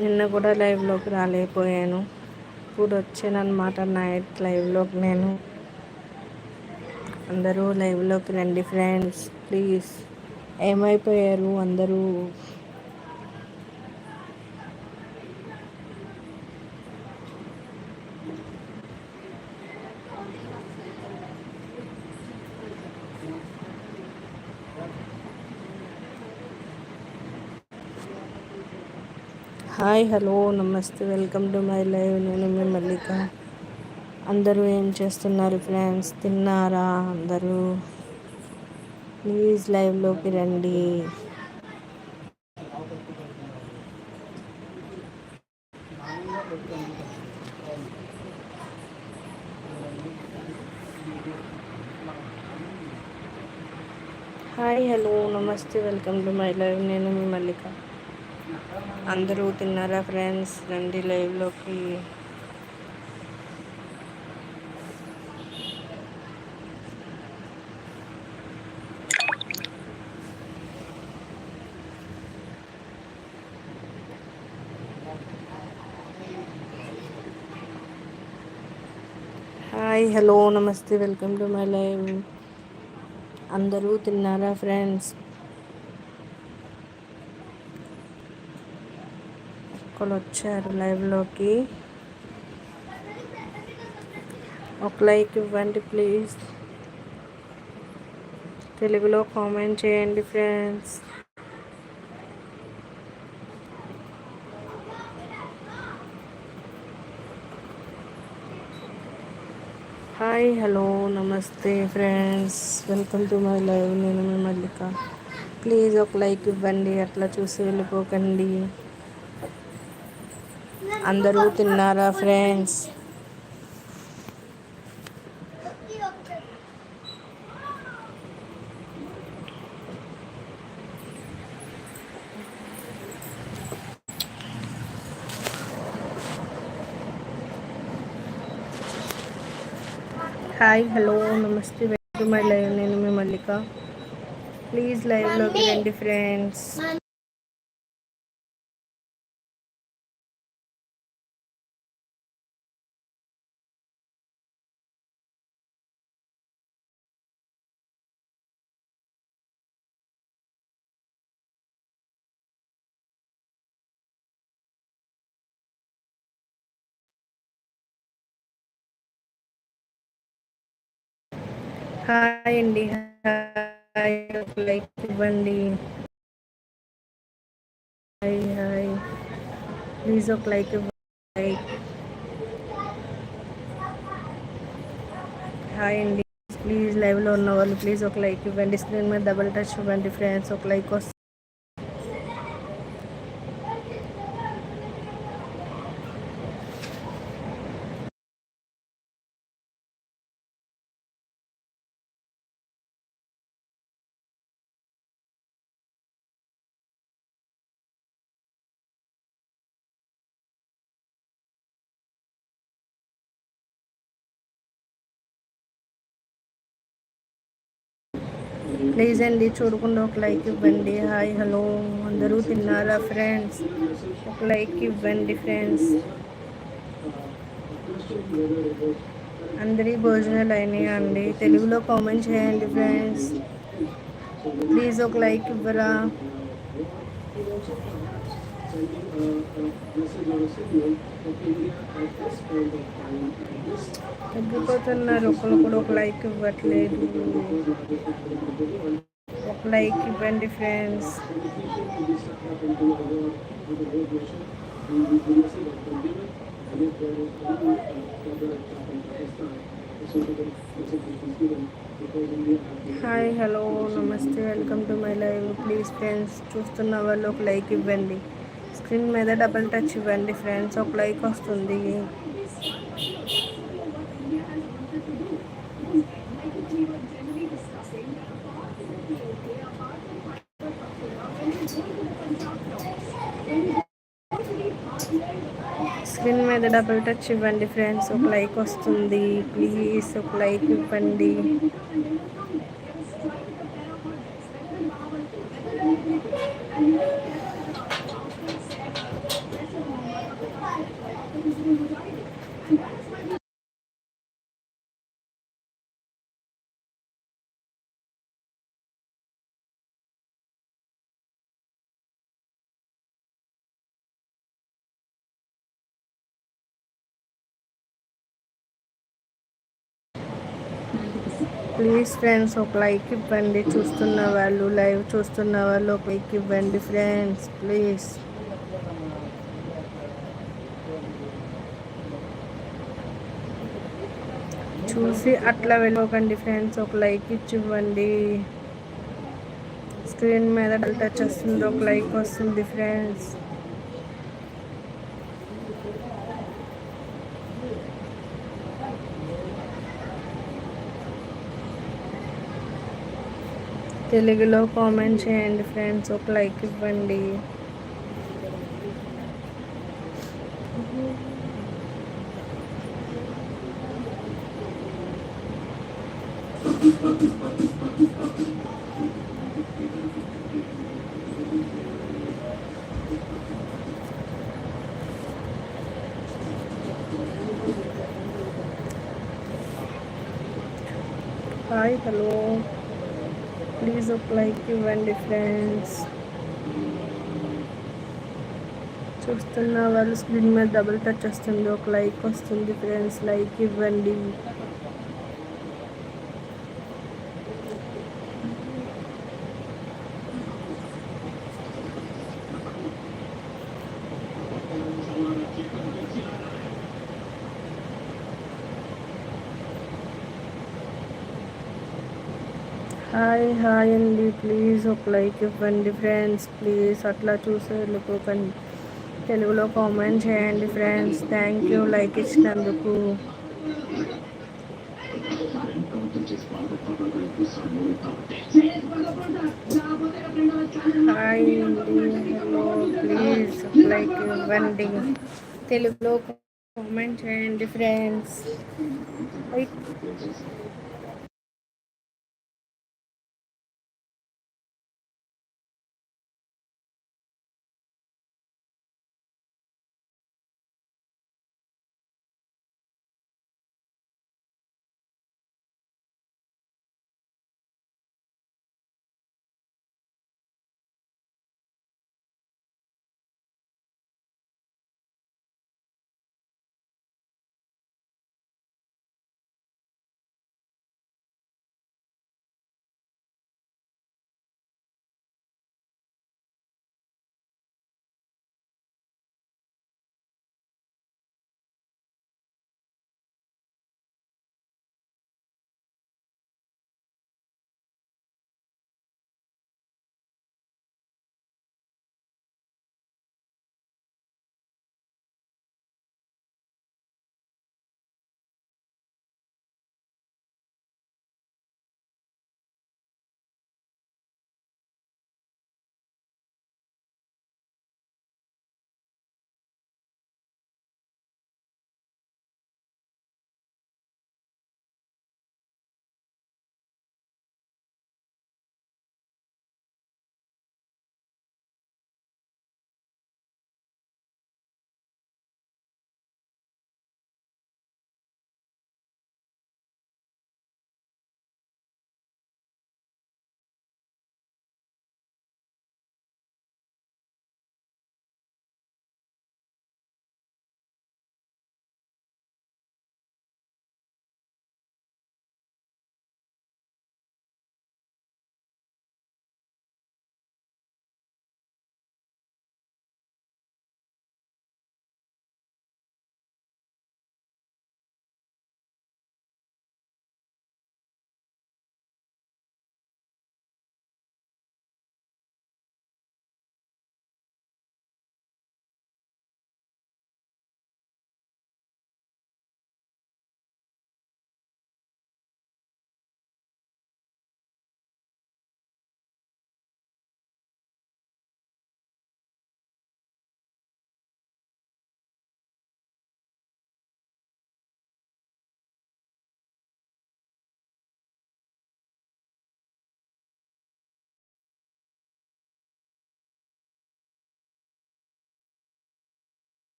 నిన్న కూడా లైవ్లోకి రాలేకపోయాను. ఇప్పుడు వచ్చానమాట నైట్ లైవ్లోకి నేను. అందరూ లైవ్లోకి రండి ఫ్రెండ్స్ ప్లీజ్ ఏమైపోయారు అందరూ? హాయ్ హలో నమస్తే వెల్కమ్ టు మై లైవ్. నేను మీ మల్లిక. అందరూ ఏం చేస్తున్నారు ఫ్రెండ్స్? తిన్నారా అందరూ? ప్లీజ్ లైవ్లోకి రండి. హాయ్ హలో నమస్తే వెల్కమ్ టు మై లైవ్. నేను మీ మల్లిక. అందరూ తిన్నారా ఫ్రెండ్స్? రండి లైవ్లోకి. హాయ్ హలో నమస్తే వెల్కమ్ టు మై లైవ్. అందరూ తిన్నారా ఫ్రెండ్స్? ఒక్కరు వచ్చారు లైవ్లోకి ఒక లైక్ ఇవ్వండి ప్లీజ్ తెలుగులో కామెంట్ చేయండి ఫ్రెండ్స్ హాయ్ హలో నమస్తే friends welcome to my live నేను మీ మల్లిక. ప్లీజ్ ఒక లైక్ ఇవ్వండి అట్లా చూసి వెళ్ళిపోకండి. అందరూ తిన్నారా ఫ్రెండ్స్ హాయ్ హలో నమస్తే వెల్కమ్ మై లైవ్. నేను మీ మల్లిక. ప్లీజ్ లైవ్లోకి రండి ఫ్రెండ్స్ హాయ్ అండి. హాయ్ లైక్ ఇవ్వండి. Hi hi. ప్లీజ్ ఒక లైక్ ఇవ్వండి హాయ్ అండి. ప్లీజ్ లైవ్లో ఉన్న వాళ్ళు ప్లీజ్ ఒక లైక్ ఇవ్వండి. స్క్రీన్ మీద డబుల్ టచ్ ఇవ్వండి ఫ్రెండ్స్. ఒక లైక్ వస్తుంది ప్లీజ్ అండి చూడకుండా ఒక లైక్ ఇవ్వండి. Hi hello. అందరూ తిన్నారా ఫ్రెండ్స్? ఒక లైక్ ఇవ్వండి ఫ్రెండ్స్. అందరి భోజనాలు అయినాయి అండి? తెలుగులో కామెంట్ చేయండి ఫ్రెండ్స్. ప్లీజ్ ఒక లైక్ ఇవ్వరా? తగ్గిపోతున్నారు. ఒకరు కూడా ఒక లైక్ ఇవ్వట్లేదు. ఒక లైక్ ఇవ్వండి ఫ్రెండ్స్ హాయ్ హలో నమస్తే. Welcome to my live please friends చూస్తున్న వాళ్ళు ఒక లైక్ ఇవ్వండి. స్క్రీన్ మీద డబల్ టచ్ ఇవ్వండి ఫ్రెండ్స్ ఒక లైక్ వస్తుంది. స్క్రీన్ మీద డబుల్ టచ్ ఇవ్వండి ఫ్రెండ్స్ ఒక లైక్ వస్తుంది. ప్లీజ్ ఒక లైక్ ఇవ్వండి. ప్లీజ్ ఫ్రెండ్స్ ఒక లైక్ ఇవ్వండి. చూస్తున్న వాళ్ళు లైవ్ చూస్తున్న వాళ్ళు ఒక లైక్ ఇవ్వండి ఫ్రెండ్స్ ప్లీజ్ చూసి అట్లా వెళ్ళకండి ఫ్రెండ్స్ ఒక లైక్ ఇచ్చి ఇవ్వండి. స్క్రీన్ మీద డల్ టచ్ వస్తుంది ఒక లైక్ వస్తుంది ఫ్రెండ్స్ తెలుగులో కామెంట్ చేయండి ఫ్రెండ్స్ ఒక లైక్ ఇవ్వండి. హాయ్ హలో ప్లీజ్ ఒక లైక్ ఇవ్వండి ఫ్రెండ్స్ చూస్తున్న వాళ్ళు స్క్రీన్ మీద డబుల్ టచ్ వస్తుంది. ఒక లైక్ వస్తుంది ఫ్రెండ్స్ లైక్ ఇవ్వండి హాయ్ హాయ్ అండి ప్లీజ్ ఒక లైక్ ఇవ్వండి ఫ్రెండ్స్ ప్లీజ్ అట్లా చూసే వెళ్ళిపోకండి. తెలుగులో కామెంట్ చేయండి ఫ్రెండ్స్ థ్యాంక్ యూ లైక్ ఇచ్చినందుకు. హాయ్ అండి హలో ప్లీజ్ లైక్ ఇవ్వండి. తెలుగులో కామెంట్ చేయండి ఫ్రెండ్స్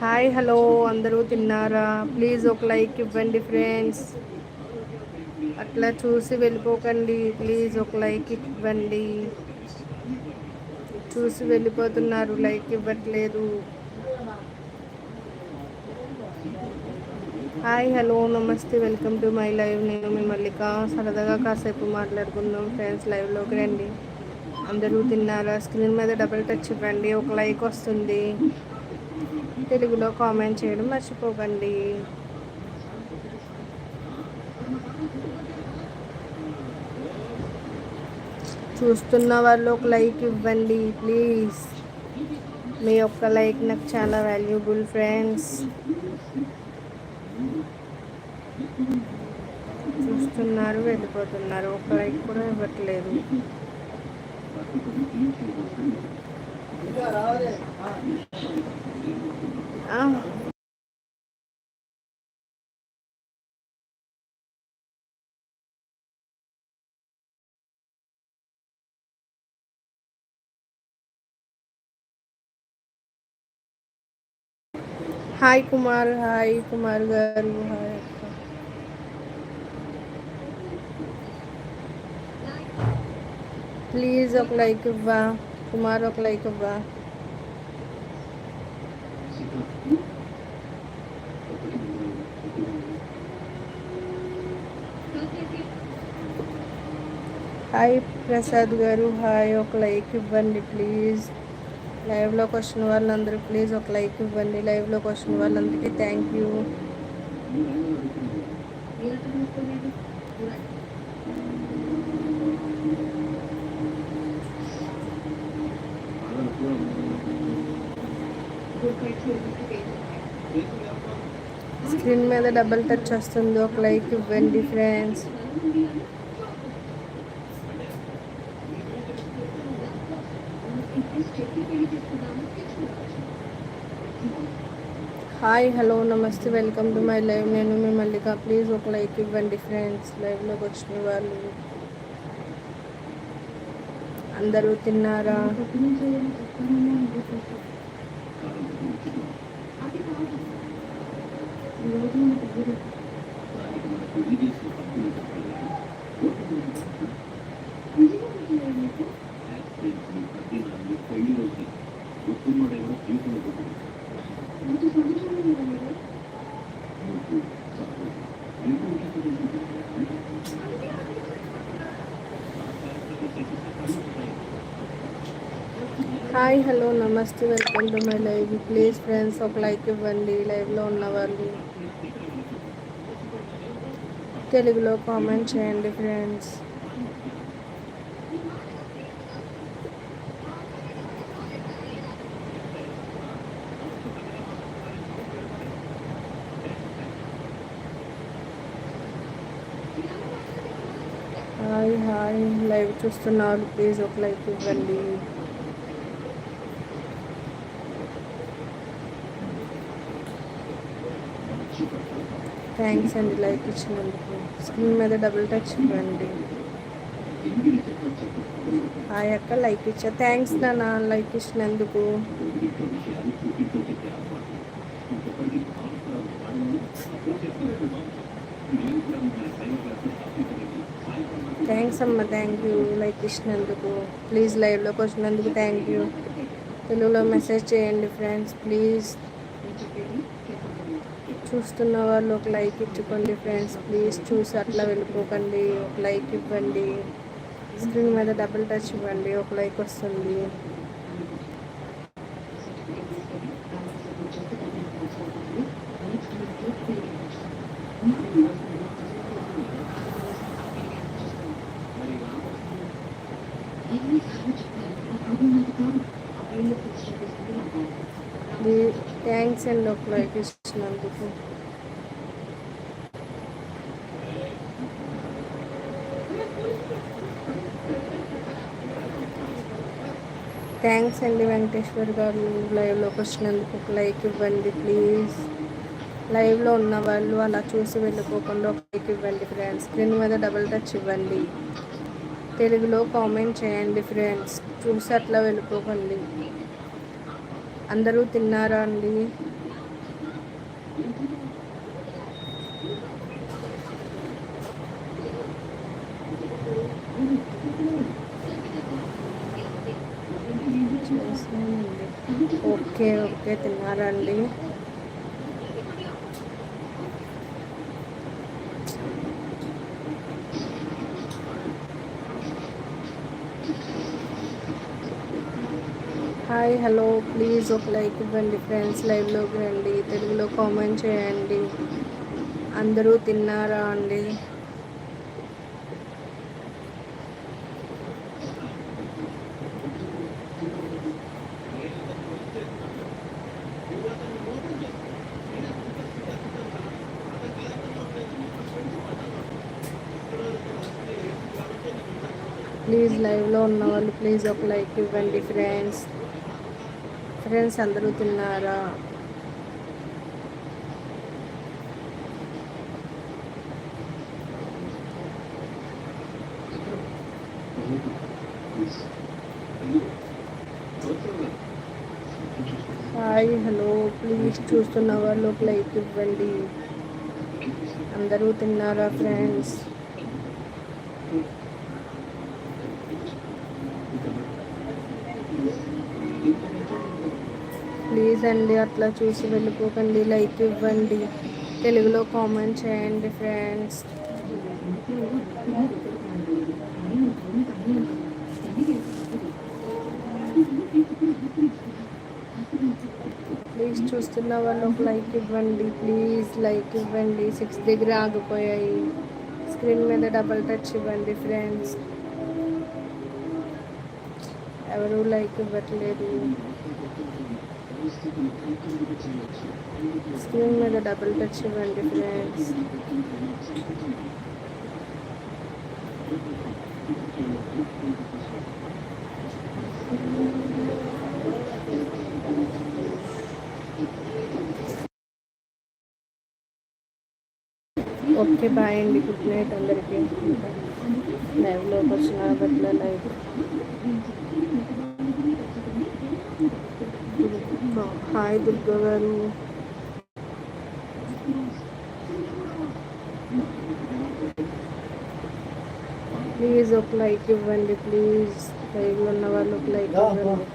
హాయ్ హలో అందరూ తిన్నారా? ప్లీజ్ ఒక లైక్ ఇవ్వండి ఫ్రెండ్స్. అట్లా చూసి వెళ్ళిపోకండి. ప్లీజ్ ఒక లైక్ ఇవ్వండి. చూసి వెళ్ళిపోతున్నారు లైక్ ఇవ్వట్లేదు. హాయ్ హలో నమస్తే వెల్కమ్ టు మై లైవ్. నేను మీ మల్లిక. సరదాగా కాసేపు మాట్లాడుకుందాం ఫ్రెండ్స్ లైవ్లోకి రండి. అందరూ తిన్నారా? స్క్రీన్ మీద డబుల్ టచ్ ఇవ్వండి. ఒక లైక్ వస్తుంది. తెలుగులో కామెంట్ చేయడం మర్చిపోకండి. చూస్తున్న వాళ్ళు ఒక లైక్ ఇవ్వండి ప్లీజ్ మీ యొక్క లైక్ నాకు చాలా వాల్యుబుల్ ఫ్రెండ్స్ చూస్తున్నారు వెళ్ళిపోతున్నారు. ఒక లైక్ కూడా ఇవ్వట్లేదు. హాయ్ కుమార్ హాయ్ కుమార్ గారు హాయ్ ప్లీజ్ ఒక లైక్ ఇవ్వా కుమార్ ఒక లైక్ ఇవ్వా హాయ్ ప్రసాద్ గారు హాయ్ ఒక లైక్ ఇవ్వండి ప్లీజ్ లైవ్లోకి వచ్చిన వాళ్ళందరూ ప్లీజ్ ఒక లైక్ ఇవ్వండి లైవ్లోకి వచ్చిన వాళ్ళందరికీ థ్యాంక్ యూ స్క్రీన్ మీద డబుల్ టచ్ వస్తుంది ఒక లైక్ ఇవ్వండి ఫ్రెండ్స్. హాయ్ హలో నమస్తే వెల్కమ్ టు మై లైవ్. నేను మీ మల్లిక. ప్లీజ్ ఒక లైక్ ఇవ్వండి ఫ్రెండ్స్. లైవ్లోకి వచ్చిన వాళ్ళు అందరూ తిన్నారా? Thank you. హాయ్ హలో నమస్తే welcome to my live. Please friends ఒక లైక్ ఇవ్వండి. లైవ్లో ఉన్న వాళ్ళు తెలుగులో కామెంట్ చేయండి ఫ్రెండ్స్. Hi hi. లైవ్ చూస్తున్నారు ప్లీజ్ ఒక లైక్ ఇవ్వండి. థ్యాంక్స్ అండి లైక్ ఇచ్చినందుకు. స్క్రీన్ మీద డబుల్ టచ్ ఇవ్వండి. ఆ యొక్క లైక్ ఇచ్చా. థ్యాంక్స్ నాన్న లైక్ ఇచ్చినందుకు. థ్యాంక్స్ అమ్మ థ్యాంక్ యూ. లైక్ ఇచ్చినందుకు. ప్లీజ్ లైవ్లోకి వచ్చినందుకు థ్యాంక్ యూ. తెలుగులో మెసేజ్ చేయండి ఫ్రెండ్స్ ప్లీజ్. చూస్తున్న వాళ్ళు ఒక లైక్ ఇచ్చుకోండి ఫ్రెండ్స్. ప్లీజ్ చూసి అట్లా వెళ్ళిపోకండి. ఒక లైక్ ఇవ్వండి. స్క్రీన్ మీద డబుల్ టచ్ ఇవ్వండి. ఒక లైక్ వస్తుంది. థ్యాంక్స్ అండి. ఒక లైక్ ఇచ్చినందుకు థ్యాంక్స్ అండి వెంకటేశ్వర్ గారు లైవ్లోకి వచ్చినందుకు ఒక లైక్ ఇవ్వండి ప్లీజ్. లైవ్లో ఉన్న వాళ్ళు అలా చూసి వెళ్ళిపోకుండా ఒక లైక్ ఇవ్వండి ఫ్రెండ్స్. స్క్రీన్ మీద డబుల్ టచ్ ఇవ్వండి. తెలుగులో కామెంట్ చేయండి ఫ్రెండ్స్. చూసి అట్లా వెళ్ళిపోకండి. అందరూ తిన్నారా అండి? ఓకే ఓకే తిన్నారా అండి హాయ్ హలో ప్లీజ్ ఒక లైక్ ఇవ్వండి ఫ్రెండ్స్ లైవ్లోకి రండి తెలుగులో కామెంట్ చేయండి. అందరూ తిన్నారా అండి ప్లీజ్ లైవ్లో ఉన్న వాళ్ళు ప్లీజ్ ఒక లైక్ ఇవ్వండి ఫ్రెండ్స్. ఫ్రెండ్స్ అందరూ తిన్నారా? Hi hello. ప్లీజ్ చూస్తున్న వాళ్ళు ఒక లైక్ ఇవ్వండి. అందరూ తిన్నారా ఫ్రెండ్స్? ప్లీజ్ అండి అట్లా చూసి వెళ్ళిపోకండి. లైక్ ఇవ్వండి. తెలుగులో కామెంట్ చేయండి ఫ్రెండ్స్. ప్లీజ్ చూస్తున్న వాళ్ళు ఒక లైక్ ఇవ్వండి. ప్లీజ్ లైక్ ఇవ్వండి. సిక్స్ దగ్గర ఆగిపోయాయి. స్క్రీన్ మీద డబల్ టచ్ ఇవ్వండి ఫ్రెండ్స్. ఎవరు లైక్ ఇవ్వట్లేదు. స్క్రీన్ మీద డబుల్ టచ్ ఇవ్వండి ఫ్రెండ్స్ ఓకే బాయ్ అండి. గుడ్ నైట్ అందరికీ. లైవ్లోకి వచ్చిన బట్ల లైవ్ హాయ్ దుర్గా గారు ప్లీజ్ ఒక లైక్ ఇవ్వండి ప్లీజ్ లైవ్లో ఉన్న వాళ్ళు ఒక లైక్ ఇవ్వండి